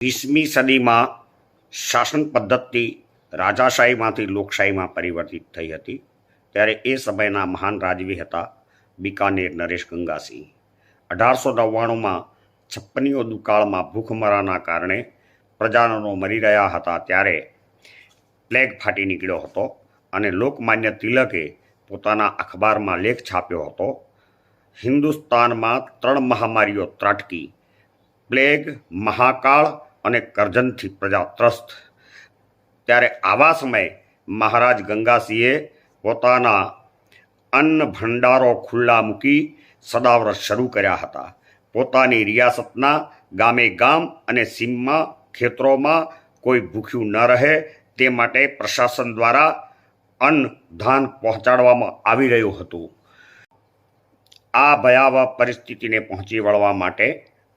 વીસમી સદીમાં શાસન પદ્ધતિ રાજાશાહીમાંથી લોકશાહીમાં પરિવર્તિત થઈ હતી. ત્યારે એ સમયના મહાન રાજવી હતા બિકાનેર નરેશ ગંગાસિંહ. અઢારસો નવ્વાણુંમાં છપ્પનીઓ દુકાળમાં ભૂખમરાના કારણે પ્રજાજનો મરી રહ્યા હતા ત્યારે પ્લેગ ફાટી નીકળ્યો હતો અને લોકમાન્ય તિલકે પોતાના અખબારમાં લેખ છાપ્યો હતો. હિન્દુસ્તાનમાં ત્રણ મહામારીઓ ત્રાટકી. પ્લેગ મહાકાળ અને કરજનથી પ્રજા ત્રસ્ત. ત્યારે આવા સમયે મહારાજ ગંગાસિંહે પોતાના અન્ન ભંડારો ખુલ્લા મૂકી સદાવ્રત શરૂ કર્યા હતા. પોતાની રિયાસતના ગામે ગામ અને સીમમાં, ખેતરોમાં કોઈ ભૂખ્યું ન રહે તે માટે પ્રશાસન દ્વારા અન્ન ધાન પહોંચાડવામાં આવી રહ્યું હતું. આ ભયાવહ પરિસ્થિતિને પહોંચી વળવા માટે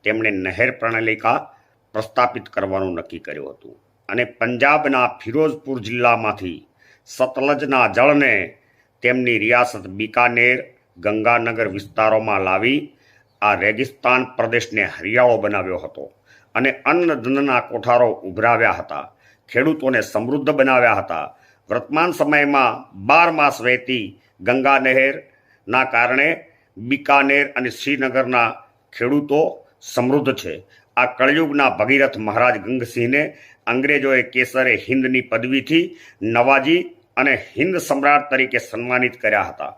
તેમણે નહેર પ્રણાલિકા પ્રસ્થાપિત કરવાનું નક્કી કર્યું હતું. અને પંજાબના ફિરોઝપુર જિલ્લામાંથી સતલજના જળને તેમની રિયાસત બિકાનેર, ગંગાનગર વિસ્તારોમાં લાવી આ રેગિસ્તાન પ્રદેશને હરિયાળો બનાવ્યો હતો. અને અન્નધનના કોઠારો ઉભરાવ્યા હતા. ખેડૂતોને સમૃદ્ધ બનાવ્યા હતા. વર્તમાન સમયમાં બાર માસ વહેતી ગંગા નહેરના કારણે બિકાનેર અને શ્રીનગરના ખેડૂતો સમૃદ્ધ છે. આ કળયુગના ભગીરથ મહારાજ ગંગસિંહને અંગ્રેજોએ કેસરે હિન્દની પદવીથી નવાજી અને હિન્દ સમ્રાટ તરીકે સન્માનિત કર્યા હતા.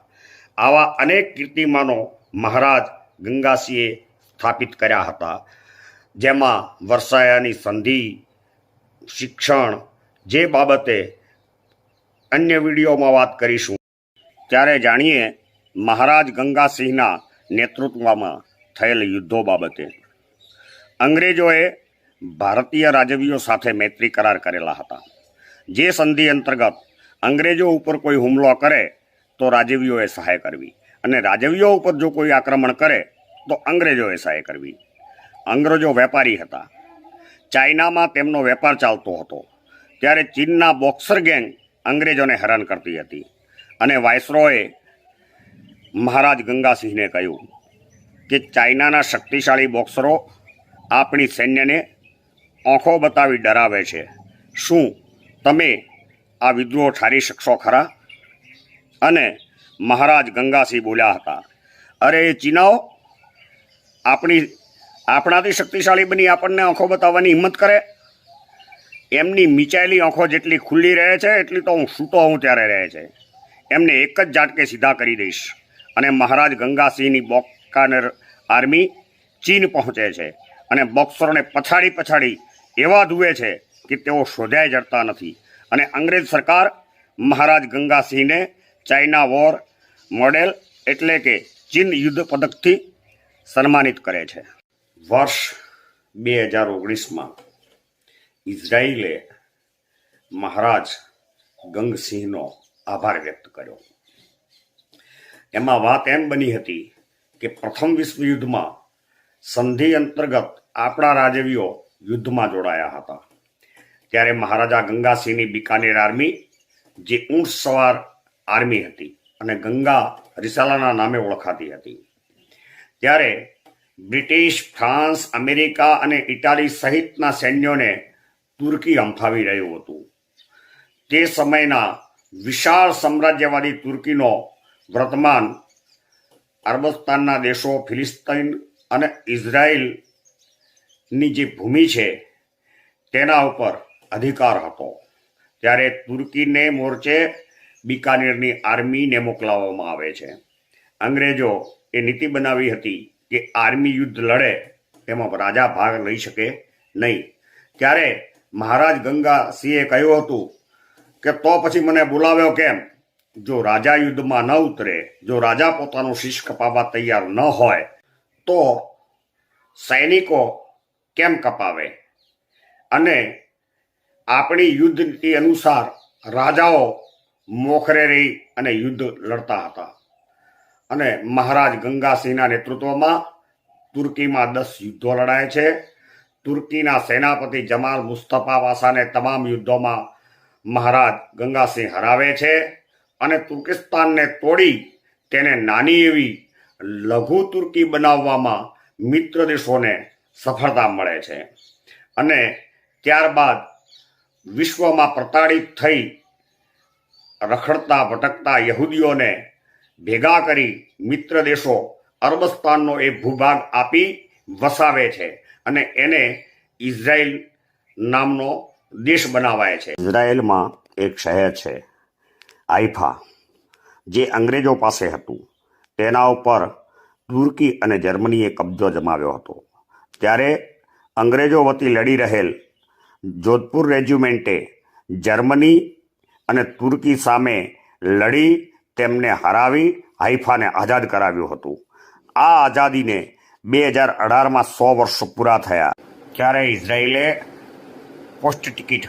આવા અનેક કીર્તિમાનો મહારાજ ગંગાસિંહે સ્થાપિત કર્યા હતા. જેમાં વર્ષાયાની સંધિ, શિક્ષણ, જે બાબતે અન્ય વિડીયોમાં વાત કરીશું. ત્યારે જાણીએ મહારાજ ગંગાસિંહના નેતૃત્વમાં થયેલ યુદ્ધો બાબતે. અંગ્રેજોએ ભારતીય રાજવીઓ સાથે મૈત્રી કરાર કરેલા હતા. જે સંધિ અંતર્ગત અંગ્રેજો ઉપર કોઈ હુમલો કરે તો રાજવીઓએ સહાય કરવી અને રાજવીઓ ઉપર જો કોઈ આક્રમણ કરે તો અંગ્રેજોએ સહાય કરવી. અંગ્રેજો વેપારી હતા. ચાઇનામાં તેમનો વેપાર ચાલતો હતો. ત્યારે ચીનના બોક્સર ગેંગ અંગ્રેજોને હેરાન કરતી હતી. અને વાયસરોએ મહારાજ ગંગાસિંહને કહ્યું કે ચાઇનાના શક્તિશાળી બોક્સરો આપણી સૈન્યને આંખો બતાવી ડરાવે છે. શું તમે આ વિદ્રોહ ઠારી શકશો ખરા? અને મહારાજ ગંગાસિંહ બોલ્યા હતા, અરે એ ચીનાઓ, આપણી, આપણાથી શક્તિશાળી બની આપણને આંખો બતાવવાની હિંમત કરે? એમની મીચાયેલી આંખો જેટલી ખુલ્લી રહે છે, એટલી તો હું સૂતો હું ત્યારે રહે છે. એમને એક જ ઝાટકે સીધા કરી દઈશ. અને મહારાજ ગંગાસિંહની બોકાનેર આર્મી ચીન પહોંચે છે અને બોક્સરોને પછાડી પછાડી એવા ધુએ છે કે તેઓ શોધાઈ જડતા નથી. અને અંગ્રેજ સરકાર મહારાજ ગંગાસિંહને ચાઇના વોર મોડેલ એટલે કે ચીન યુદ્ધ પદકથી સન્માનિત કરે છે. વર્ષ બે હજાર ઓગણીસમાં ઇઝરાયલે મહારાજ ગંગસિંહનો આભાર વ્યક્ત કર્યો. એમાં વાત એમ બની હતી કે પ્રથમ વિશ્વયુદ્ધમાં સંધિ અંતર્ગત આપણા રાજવીઓ યુદ્ધમાં જોડાયા હતા. ત્યારે મહારાજા ગંગાસિંહની બિકાનેર આર્મી, જે ઊંટ સવાર આર્મી હતી અને ગંગા રિસાલાના નામે ઓળખાતી હતી. ત્યારે બ્રિટિશ, ફ્રાન્સ, અમેરિકા અને ઇટાલી સહિતના સૈન્યોને તુર્કી હંફાવી રહ્યું હતું. તે સમયના વિશાળ સામ્રાજ્યવાદી તુર્કીનો વર્તમાન અરબસ્તાનના દેશો ફિલિસ્તીન અને ઇઝરાયલની જે ભૂમિ છે, તેના ઉપર અધિકાર હતો. ત્યારે તુર્કીને મોરચે બિકાનેરની આર્મીને મોકલાવવામાં આવે છે. અંગ્રેજો એ નીતિ બનાવી હતી કે આર્મી યુદ્ધ લડે, તેમાં રાજા ભાગ લઈ શકે નહીં. ત્યારે મહારાજ ગંગા સિંહે કહ્યું હતું કે, તો પછી મને બોલાવ્યો કેમ? જો રાજા યુદ્ધમાં ન ઉતરે, જો રાજા પોતાનું શીશ કપાવવા તૈયાર ન હોય, તો સૈનિકો કેમ કપાવે? અને આપણી યુદ્ધ નીતિ અનુસાર રાજાઓ મોખરે રહી અને યુદ્ધ લડતા હતા. અને મહારાજ ગંગાસિંહના નેતૃત્વમાં તુર્કીમાં દસ યુદ્ધો લડાય છે. તુર્કીના સેનાપતિ જમાલ મુસ્તફા વાસાને તમામ યુદ્ધોમાં મહારાજ ગંગાસિંહ હરાવે છે. અને તુર્કિસ્તાનને તોડી તેને નાની એવી લઘુ તુર્કી બનાવવામાં મિત્ર દેશોને સફળતા મળે છે. અને ત્યારબાદ વિશ્વમાં પ્રતાડિત થઈ રખડતા ભટકતા યહૂદીઓને ભેગા કરી મિત્ર દેશો અરબસ્તાનનો એ ભૂભાગ આપી વસાવે છે અને એને ઇઝરાયલ નામનો દેશ બનાવાય છે. ઇઝરાયલમાં એક શહેર છે. આઈફા જે અંગ્રેજો પાસે હતું, તેના ઉપર તુર્કી અને જર્મનીએ કબજો જમાવ્યો હતો. ત્યારે અંગ્રેજો વતી લડી રહેલ જોધપુર રેજ્યુમેન્ટે જર્મની અને તુર્કી સામે લડી તેમને હરાવી હાઈફાને આઝાદ કરાવ્યું હતું. આ આઝાદીને બે હજાર અઢારમાં સો વર્ષ પૂરા થયા. ત્યારે ઇઝરાયેલે પોસ્ટ ટિકિટ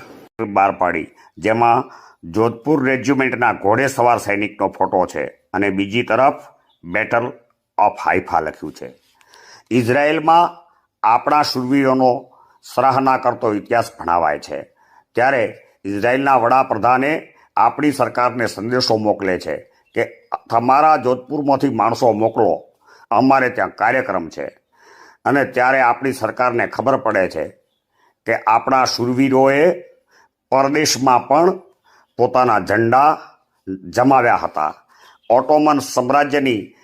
બહાર પાડી, જેમાં જોધપુર રેજિમેન્ટના ઘોડેસવાર સૈનિકનો ફોટો છે અને બીજી તરફ બેટલ ઓફ હાઈફા લખ્યું છે. ઇઝરાયેલમાં આપણા શૂરવીરોનો સરાહના કરતો ઇતિહાસ ભણાવાય છે. ત્યારે ઇઝરાયેલના વડાપ્રધાને આપણી સરકારને સંદેશો મોકલે છે કે તમારા જોધપુરમાંથી માણસો મોકલો, અમારે ત્યાં કાર્યક્રમ છે. અને ત્યારે આપણી સરકારને ખબર પડે છે કે આપણા શૂરવીરોએ પરદેશમાં પણ પોતાના ઝંડા જમાવ્યા હતા. ઓટોમન સામ્રાજ્યની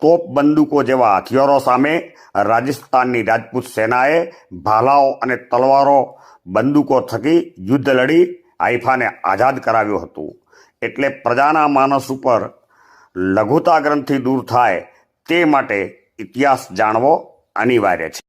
તોપ બંદૂકો જેવા હથિયારો સામે રાજસ્થાનની રાજપૂત સેનાએ ભાલાઓ અને તલવારો, બંદૂકો થકી યુદ્ધ લડી હાઈફાને આઝાદ કરાવ્યું હતું. એટલે પ્રજાના માનસ ઉપર લઘુતા ગ્રંથિ દૂર થાય તે માટે ઇતિહાસ જાણવો અનિવાર્ય છે.